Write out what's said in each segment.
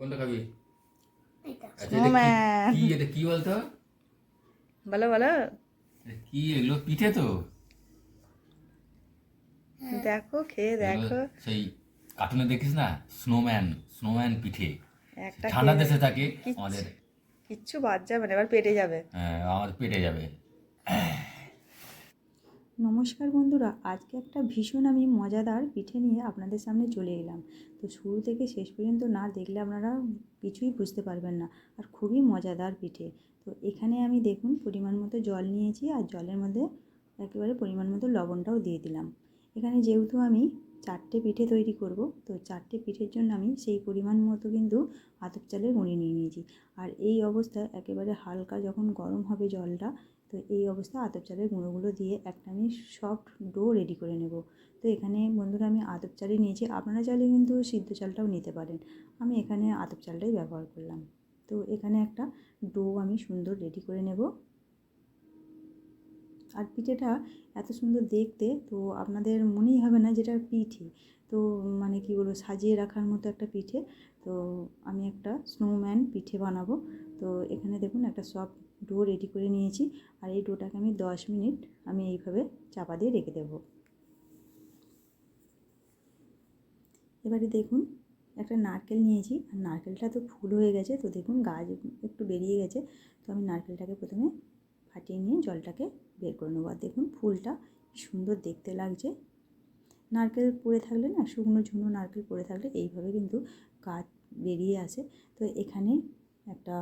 কোনটা খাবি? আচ্ছা, কি- এটা কি বলতো? বলো বলো। কি? এগুলো পিঠে তো। দেখো খেয়ে দেখো। সেই কার্টুনে দেখিস না? স্নোম্যান স্নোম্যান পিঠে। একটা ঠান্ডা দেশে থাকে আমাদের। কিচ্ছু বাদ যাবে না এবার পেটে যাবে। হ্যাঁ, আমাদের পেটে যাবে। নমস্কার বন্ধুরা, আজকে একটা ভীষণ আমি মজাদার পিঠে নিয়ে আপনাদের সামনে চলে এলাম। তো শুরু থেকে শেষ পর্যন্ত না দেখলে আপনারা কিছুই বুঝতে পারবেন না, আর খুবই মজাদার পিঠে। তো এখানে আমি দেখুন পরিমাণ মতো জল নিয়েছি, আর জলের মধ্যে একেবারে পরিমাণ মতো লবণটাও দিয়ে দিলাম। এখানে যেহেতু আমি চারটে পিঠে তৈরি করব। তো চারটে পিঠের জন্য আমি সেই পরিমাণ মতো কিন্তু আতপ চালের গুঁড়ি নিয়ে নিয়েছি। আর এই অবস্থায় একেবারে হালকা যখন গরম হবে জলটা, তো এই অবস্থায় আতপ চালের গুঁড়োগুলো দিয়ে একটা আমি সফট ডো রেডি করে নেব। তো এখানে বন্ধুরা আমি আতপ চালই নিয়েছি। আপনারা চাইলে কিন্তু সিদ্ধ চালটাও নিতে পারেন। আমি এখানে আতপ চালটাই ব্যবহার করলাম। তো এখানে একটা ডো আমি সুন্দর রেডি করে নেব। আর পিঠেটা এত সুন্দর দেখতে, তো আপনাদের মনেই হবে না যেটা পিঠে। তো মানে কি বলব, সাজিয়ে রাখার মতো একটা পিঠে। তো আমি একটা স্নোম্যান পিঠে বানাবো। তো এখানে দেখুন একটা সফট ডো রেডি করে নিয়েছি। আর এই ডোটাকে আমি দশ মিনিট আমি এইভাবে চাপা দিয়ে রেখে দেবো। এবারে দেখুন একটা নারকেল নিয়েছি। আর নারকেলটা তো ফুল হয়ে গেছে, তো দেখুন গাছ একটু বেরিয়ে গেছে। তো আমি নারকেলটাকে প্রথমে ফাটিয়ে নিয়ে জলটাকে বের করে নেব। আর দেখুন ফুলটা কি সুন্দর দেখতে লাগছে। নারকেল পড়ে থাকলে না, শুকনো ঝুনো নারকেল পড়ে থাকলে এইভাবে কিন্তু গাছ বেরিয়ে আসে। তো এখানে একটা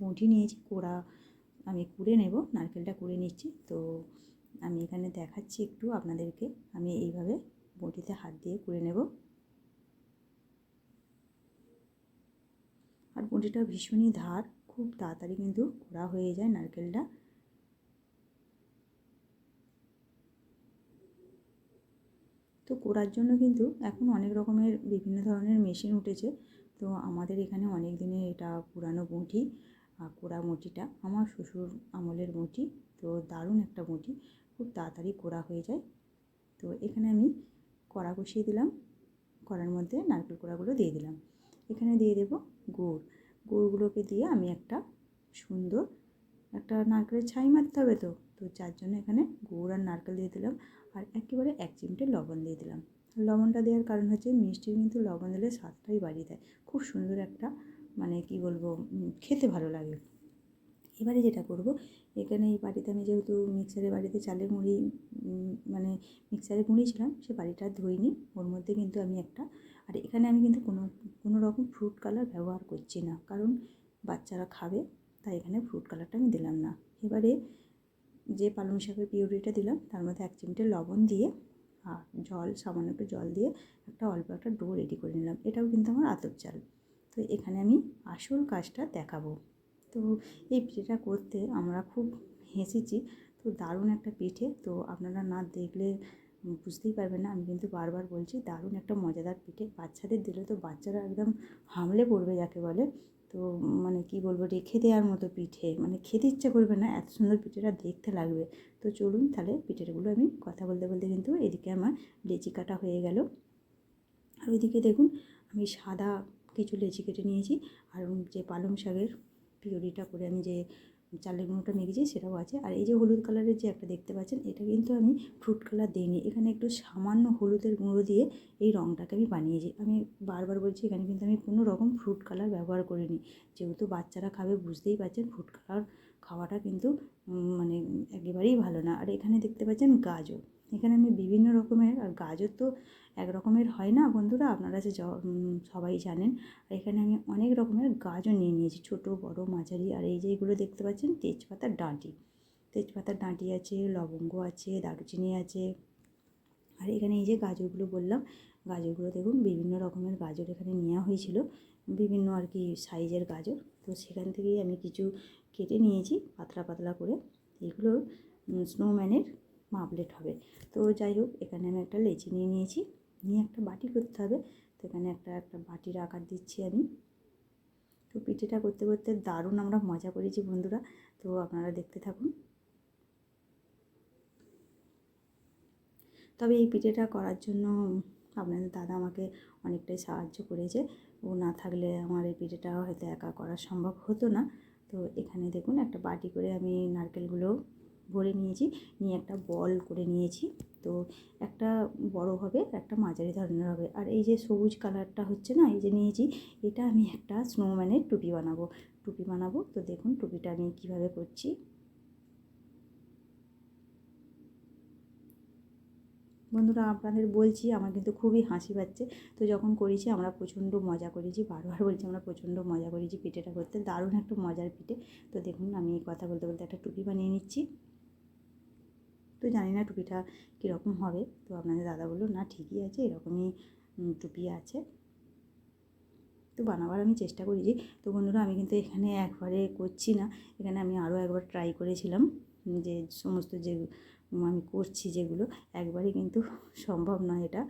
মুঠি নিয়েছি, কোড়া আমি কুড়ে নেব, নারকেলটা কুড়ে নিচ্ছি। তো আমি এখানে দেখাচ্ছি একটু আপনাদেরকে, আমি এইভাবে বটিতে হাত দিয়ে কুড়ে নেব। আর বটিটা ভীষণই ধার। খুব তাড়াতাড়ি কিন্তু কোড়া হয়ে যায় নারকেলটা। তো কোড়ার জন্য কিন্তু এখন অনেক রকমের বিভিন্ন ধরনের মেশিন উঠেছে। তো আমাদের এখানে অনেক দিনের এটা পুরানো মুঠি কোড়া মুঠিটা, আমার শ্বশুর আমলের মুঠি, তো দারুণ একটা মুঠি, খুব তাড়াতাড়ি কোড়া হয়ে যায়। তো এখানে আমি কড়া বসিয়ে দিলাম, কড়ার মধ্যে নারকেল কোড়াগুলো দিয়ে দিলাম। এখানে দিয়ে দেব গুড়। গুড়গুলোকে দিয়ে আমি একটা সুন্দর একটা নারকেলের ছাই মারতে হবে তো। তো যার জন্য এখানে গুড় আর নারকেল দিয়ে দিলাম আর একেবারে এক চিমটে লবণ দিয়ে দিলাম। লবণটা দেওয়ার কারণ হচ্ছে মিষ্টি কিন্তু লবণ দিলে স্বাদটাই বাড়িয়ে দেয়। খুব সুন্দর একটা মানে কি বলব খেতে ভালো লাগে। এবারে যেটা করব, এখানে এই বাড়িতে আমি যেহেতু মিক্সারের বাড়িতে চালের মুড়ি মানে মিক্সারে গুঁড়িয়েছিলাম সে বাড়িটা ধুইনি। ওর মধ্যে কিন্তু আমি একটা আর এখানে আমি কিন্তু কোনো কোনো রকম ফ্রুট কালার ব্যবহার করছি না। কারণ বাচ্চারা খাবে, তাই এখানে ফ্রুট কালারটা আমি দিলাম না। এবারে যে পালং শাকের পিউরিটা দিলাম, তার মধ্যে এক চিমটে লবণ দিয়ে আর জল, সামান্য একটু জল দিয়ে একটা অল্প একটা ডো রেডি করে নিলাম। এটাও কিন্তু আমার আতপ চাল। তো এখানে আমি আসল কাজটা দেখাবো। তো এই পিঠেটা করতে আমরা খুব হেসেছি। তো দারুণ একটা পিঠে। তো আপনারা না দেখলে বুঝতেই পারবেন না। আমি কিন্তু বারবার বলছি, দারুণ একটা মজাদার পিঠে। বাচ্চাদের দিলে তো বাচ্চারা একদম হামলে পড়বে যাকে বলে। তো মানে কি বলব, রেখে দেওয়ার মতো পিঠে। মানে খেতে ইচ্ছে করবে না, এত সুন্দর পিঠেটা দেখতে লাগবে। তো চলুন তাহলে পিঠেগুলো আমি কথা বলতে বলতে কিন্তু এদিকে আমার লেচি কাটা হয়ে গেল। আর ওইদিকে দেখুন, আমি সাদা কিছু লেচি কেটে নিয়েছি। আর যে পালং শাকের পিউরিটা করে আমি যে চালের গুঁড়োটা মেখেছি সেটাও আছে। আর এই যে হলুদ কালারের যে একটা দেখতে পাচ্ছেন, এটা কিন্তু আমি ফ্রুট কালার দিইনি এখানে একটু সামান্য হলুদের গুঁড়ো দিয়ে এই রঙটাকে আমি বানিয়েছি। আমি বারবার বলছি, এখানে কিন্তু আমি কোনো রকম ফ্রুট কালার ব্যবহার করিনি। যেহেতু বাচ্চারা খাবে, বুঝতেই পারছেন, ফ্রুট কালার খাওয়াটা কিন্তু মানে একেবারেই ভালো না। আর এখানে দেখতে পাচ্ছেন গাজর। এখানে আমি বিভিন্ন রকমের, আর গাজর তো এক রকমের হয় না বন্ধুরা, আপনারা যে সবাই জানেন। আর এখানে আমি অনেক রকমের গাজর নিয়ে নিয়েছি, ছোট, বড়, মাঝারি, আর এই যে এগুলো দেখতে পাচ্ছেন, তেজপাতার ডাঁটি। তেজপাতার ডাঁটি আছে, লবঙ্গ আছে, দারুচিনি আছে। আর এখানে এই যে গাজরগুলো বললাম, গাজরগুলো দেখুন, বিভিন্ন রকমের গাজর এখানে নেওয়া হয়েছিল, বিভিন্ন আর কি সাইজের গাজর। তো সেখান থেকেই আমি কিছু কেটে নিয়েছি, পাতলা পাতলা করে। এগুলো স্নোম্যানের মাপলেট হবে। তো যাই হোক এখানে আমি একটা লেচি নিয়ে নিয়েছি। নিয়ে একটা বাটি করতে হবে। তো এখানে একটা একটা বাটির আকার দিচ্ছি আমি। তো পিঠেটা করতে করতে দারুণ আমরা মজা করেছি বন্ধুরা। তো আপনারা দেখতে থাকুন। তবে এই পিঠেটা করার জন্য আপনাদের দাদা আমাকে অনেকটাই সাহায্য করেছে। ও না থাকলে আমার এই পিঠেটা হয়তো একা করা সম্ভব হতো না। তো এখানে দেখুন, একটা বাটি করে আমি নারকেলগুলো ভরে নিয়েছি, নিয়ে একটা বল করে নিয়েছি। তো একটা বড় হবে, একটা মাঝারি ধরনের হবে। আর এই যে সবুজ কালারটা হচ্ছে না, এই যে নিয়েছি, এটা আমি একটা স্নোম্যানের টুপি বানাবো। টুপি বানাবো, তো দেখুন টুপিটা আমি কীভাবে করছি। বন্ধুরা, আপনাদের বলছি, আমার কিন্তু খুবই হাসি পাচ্ছে। তো যখন করেছি, আমরা প্রচণ্ড মজা করেছি, বারবার বলছি, আমরা প্রচণ্ড মজা করেছি পিঠেটা করতে। দারুণ একটা মজার পিঠে। তো দেখুন, আমি কথা বলতে বলতে একটা টুপি বানিয়ে নিচ্ছি। তো জানি না টুপিটা কীরকম হবে। তো আপনাদের দাদা বলল, না, ঠিকই আছে, এরকমই টুপি আছে। তো বানাবার আমি চেষ্টা করেছি তো বন্ধুরা, আমি কিন্তু এখানে একবারে করছি না। এখানে আমি আরও একবার ট্রাই করেছিলাম, যে সমস্ত যে, আমি করছি যেগুলো একবারে কিন্তু সম্ভব নয় এটা।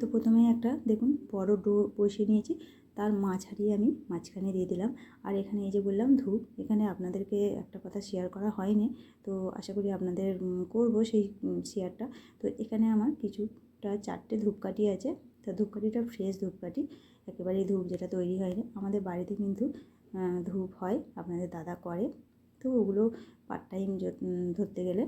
তো প্রথমে একটা, দেখুন, বড় ডো বসিয়ে নিয়েছি। তার হারিয়ে আমি মাঝখানে দিয়ে দিলাম। আর এখানে এই যে বললাম ধূপ, এখানে আপনাদেরকে একটা কথা শেয়ার করা হয়নি। তো আশা করি আপনাদের করব সেই শেয়ারটা তো এখানে আমার কিছুটা চারটে ধূপকাঠি আছে। তা ধূপকাঠিটা ফ্রেশ ধূপকাঠি, একেবারেই ধূপ যেটা তৈরি হয়নি। আমাদের বাড়িতে কিন্তু ধূপ হয়, আপনাদের দাদা করে। তো ওগুলো পার্ট টাইম ধরতে গেলে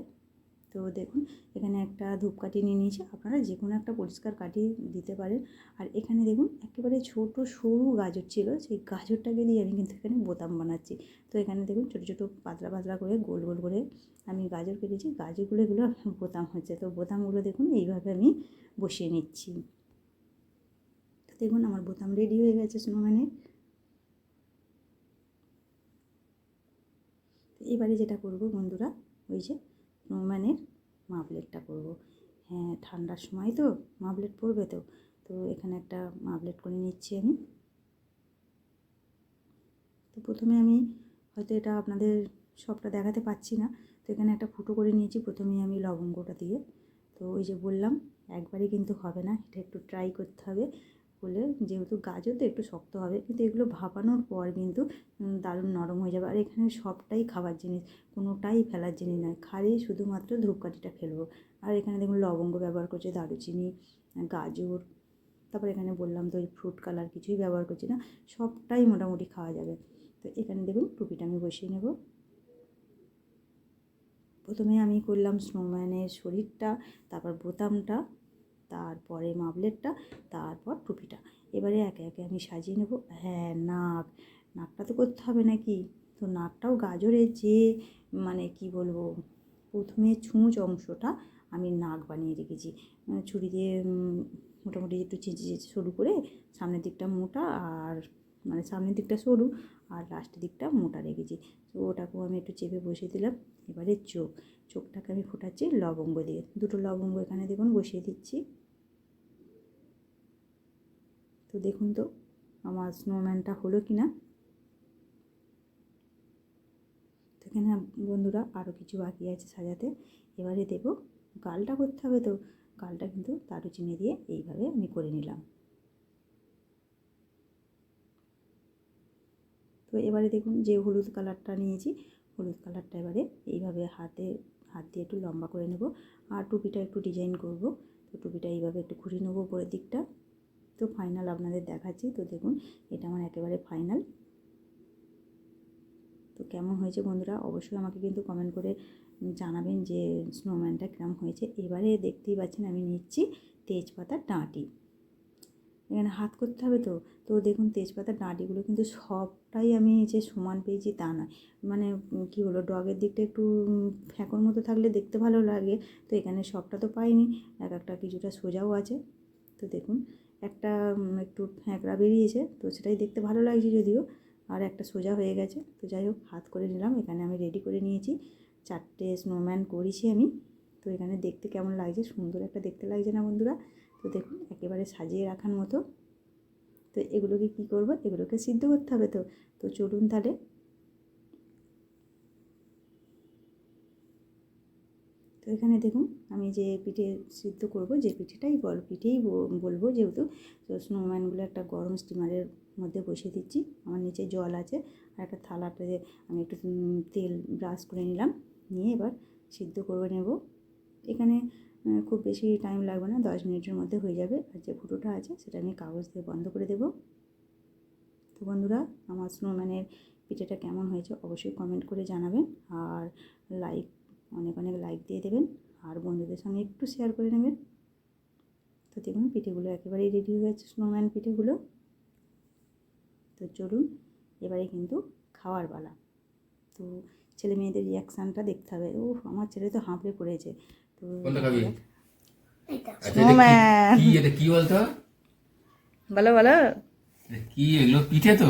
তো দেখুন, এখানে একটা ধূপকাঠি নিয়ে নিয়েছি। আপনারা যে কোনো একটা পরিষ্কার কাঠি দিতে পারেন। আর এখানে দেখুন, একেবারে ছোট সরু গাজর ছিল। সেই গাজরটাকে দিয়ে আমি কিন্তু এখানে বোতাম বানাচ্ছি। তো এখানে দেখুন, ছোটো ছোটো পাতলা পাতলা করে গোল গোল করে আমি গাজর কেটেছি। গাজরগুলো এগুলো বোতাম হচ্ছে। তো বোতামগুলো দেখুন, এইভাবে আমি বসিয়ে নিচ্ছি। তো দেখুন, আমার বোতাম রেডি হয়ে গেছে স্নোম্যানের এবারে যেটা করব বন্ধুরা, ওই যে স্নোম্যানের মাফলেটটা করব হ্যাঁ ঠান্ডার সময় তো মাফলেট পরবে তো। তো এখানে একটা মাফলেট করে নিচ্ছি আমি। তো প্রথমে আমি হয়তো এটা আপনাদের সবটা দেখাতে পাচ্ছি না। তো এখানে একটা ফুটো করে নিয়েছি, প্রথমেই আমি লবঙ্গটা দিয়ে। তো ওই যে বললাম, একবারই কিন্তু হবে না, এটা একটু ট্রাই করতে হবে। বলে যেহেতু গাজর তো একটু শক্ত হবে, কিন্তু এগুলো ভাপানোর পর কিন্তু দারুণ নরম হয়ে যাবে। আর এখানে সবটাই খাবার জিনিস, কোনোটাই ফেলার জিনিস নয়। খালি শুধুমাত্র ধূপকাঠিটা ফেলব। আর এখানে দেখুন লবঙ্গ ব্যবহার করছে, দারুচিনি, গাজর, তারপর এখানে বললাম তো ওই ফ্রুট কালার কিছুই ব্যবহার করছি না, সবটাই মোটামুটি খাওয়া যাবে। তো এখানে দেখুন টুপিটা আমি বসিয়ে নেব। প্রথমে আমি করলাম স্নোম্যানের শরীরটা, তারপর বোতামটা তারপরে মাবলেটটা তারপর টুপিটা। এবারে একে একে আমি সাজিয়ে নেব। হ্যাঁ নাক। নাকটা তো করতে হবে নাকি? তো নাকটাও গাজরের যে মানে কি বলব, প্রথমে ছুঁচ অংশটা আমি নাক বানিয়ে রেখেছি। ছুরি দিয়ে মোটামুটি একটু চেঁচে চেঁচে সরু করে সামনের দিকটা মোটা আর মানে সামনের দিকটা সরু আর লাস্টের দিকটা মোটা রেখেছি। তো ওটাকেও আমি একটু চেপে বসিয়ে দিলাম। এবারে চোখ, চোখটাকে আমি ফোটাচ্ছি লবঙ্গ দিয়ে। দুটো লবঙ্গ এখানে দেখুন বসিয়ে দিচ্ছি। তো দেখুন তো আমার স্নোম্যানটা হলো কি না তো এখানে বন্ধুরা আরও কিছু বাকি আছে সাজাতে। এবারে দেবো গালটা করতে হবে তো। গালটা কিন্তু দারুচিনি দিয়ে এইভাবে আমি করে নিলাম। তো এবারে দেখুন যে হলুদ কালারটা নিয়েছি হলুদ কালারটা এবারে এইভাবে হাতে, হাত দিয়ে একটু লম্বা করে নেব। আর টুপিটা একটু ডিজাইন করব। তো টুপিটা এইভাবে একটু ঘুরিয়ে নেব উপরের দিকটা। তো ফাইনাল আপনাদের দেখাচ্ছি। তো দেখুন, এটা আমার একেবারে ফাইনাল। তো কেমন হয়েছে বন্ধুরা? অবশ্যই আমাকে কিন্তু কমেন্ট করে জানাবেন যে স্নোম্যানটা কেমন হয়েছে। এবারে দেখতেই পাচ্ছেন আমি নিচ্ছি তেজপাতার ডাঁটি। এখানে হাত করতে হবে তো। তো দেখুন তেজপাতার ডাঁটিগুলো কিন্তু সবটাই আমি যে সমান পেয়েছি তা নয়। মানে কী হলো ডগের দিকটা একটু ফ্যাঁকোর মতো থাকলে দেখতে ভালো লাগে। তো এখানে সবটা তো পাইনি, এক একটা কিছুটা সোজাও আছে। তো দেখুন, একটা একটু ফ্যাঁকড়া বেরিয়েছে, তো সেটাই দেখতে ভালো লাগছে যদিও, আর একটা সোজা হয়ে গেছে। তো যাই হোক, হাত করে নিলাম, এখানে আমি রেডি করে নিয়েছি। চারটে স্নোম্যান করেছি আমি। তো এখানে দেখতে কেমন লাগছে, সুন্দর একটা দেখতে লাগছে না বন্ধুরা? তো দেখুন, একেবারে সাজিয়ে রাখার মতো। তো এগুলোকে কী করব? এগুলোকে সিদ্ধ করতে হবে তো। তো চলুন তাহলে। তো এখানে দেখুন, আমি যে পিঠে সিদ্ধ করব, যে পিঠেটাই বল, পিঠেই বলব যেহেতু। তো স্নোম্যানগুলো একটা গরম স্টিমারের মধ্যে বসিয়ে দিচ্ছি। আমার নিচে জল আছে। আর একটা থালাতে আমি একটু তেল ব্রাশ করে নিলাম। নিয়ে এবার সিদ্ধ করে নেব। এখানে খুব বেশি টাইম লাগবে না, দশ মিনিটের মধ্যে হয়ে যাবে। আর যে ফুটোটা আছে, সেটা আমি কাগজ দিয়ে বন্ধ করে দেবো। তো বন্ধুরা, আমার স্নোম্যানের পিঠেটা কেমন হয়েছে অবশ্যই কমেন্ট করে জানাবেন। আর লাইক অনেক অনেক লাইক দিয়ে দেবেন। আর বন্ধুদের সঙ্গে একটু শেয়ার করে নেবেন। তো দেখুন, পিঠেগুলো একেবারেই রেডি হয়ে গেছে স্নোম্যান পিঠেগুলো। তো চলুন, এবারে কিন্তু খাওয়ার পালা। তো ছেলে মেয়েদের রিয়াকশানটা দেখতে হবে। ও আমার ছেলে তো হাঁপড়ে পড়েছে। তো আচ্ছা, কি- বলতো? বলো বলো। কি? এগুলো পিঠে তো।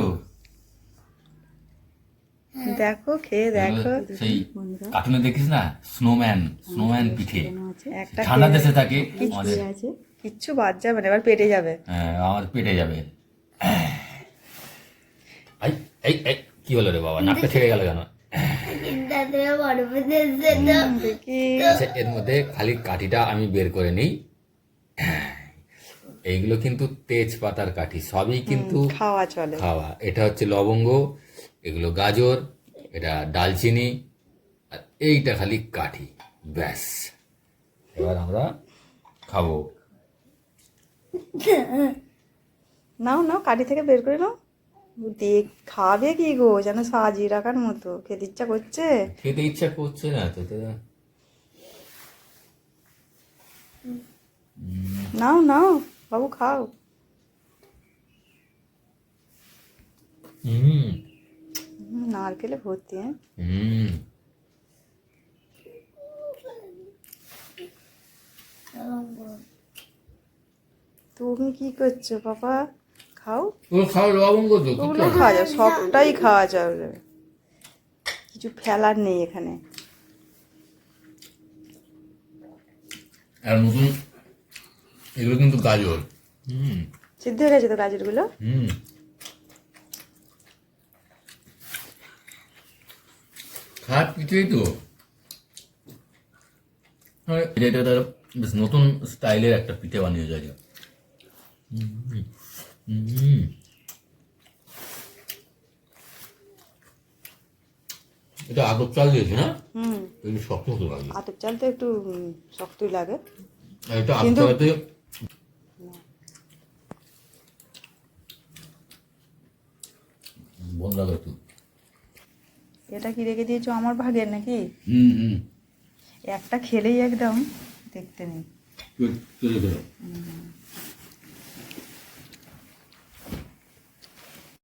দেখো খেয়ে দেখো। সেই কার্টুনে দেখিস না? স্নোম্যান স্নোম্যান পিঠে। একটা ঠান্ডা দেশে থাকে কিছু আমাদের কিচ্ছু বাদ যাবে না এবার পেটে যাবে। হ্যাঁ, আমার পেটে যাবে। এই এই এই কি হলো রে বাবা? নাকটা ছেড়ে গেল কেন চিন্তাতে বরফ দিয়েছে তো দেখি আচ্ছা এর মধ্যে খালি কাঠিটা আমি বের করে নিই। এইগুলো কিন্তু তেজপাতার কাঠি সবই কিন্তু খাওয়া চলে। খাওয়া। এটা হচ্ছে লবঙ্গ এগুলো গাজর এটা ডালচিনি আর এইটা খালি কাঠি ব্যাস। এবার আমরা খাব। নাও নাও কাঠি থেকে বের করে নাও। দেখ খাবে কি গো? যেন সাজিয়ে রাখার মতো। খেতে ইচ্ছা করছে? খেতে ইচ্ছা করছে না তো নাও নাও বাবু খাও। হুম। নারকেলে ভর্তি হ্যাঁ? হুম। তুমি কি করছ পাপা? খাও? খাও লবঙ্গ তো ওগুলো খাওয়া যাবে সবটাই খাওয়া যাবে। কিছু ফেলার নেই এখানে। আর নতুন এগুলো কিন্তু গাজর। হুম। সিদ্ধ হয়ে গেছে তো গাজরগুলো? হুম। খাট পিঠেই তো। এটা একটা বেশ নতুন স্টাইলের একটা পিঠে বানিয়ে যায় এটা চাল দিয়েছে না? হুম। একটু শক্ত হতে লাগে আতপ চাল তো একটু শক্তই লাগে। এটা আগর কিন্তু- বন লাগে একটু এটা কি রেখে দিয়েছ আমার ভাগের নাকি? হুম হুম। একটা খেলেই একদম দেখতে নেই।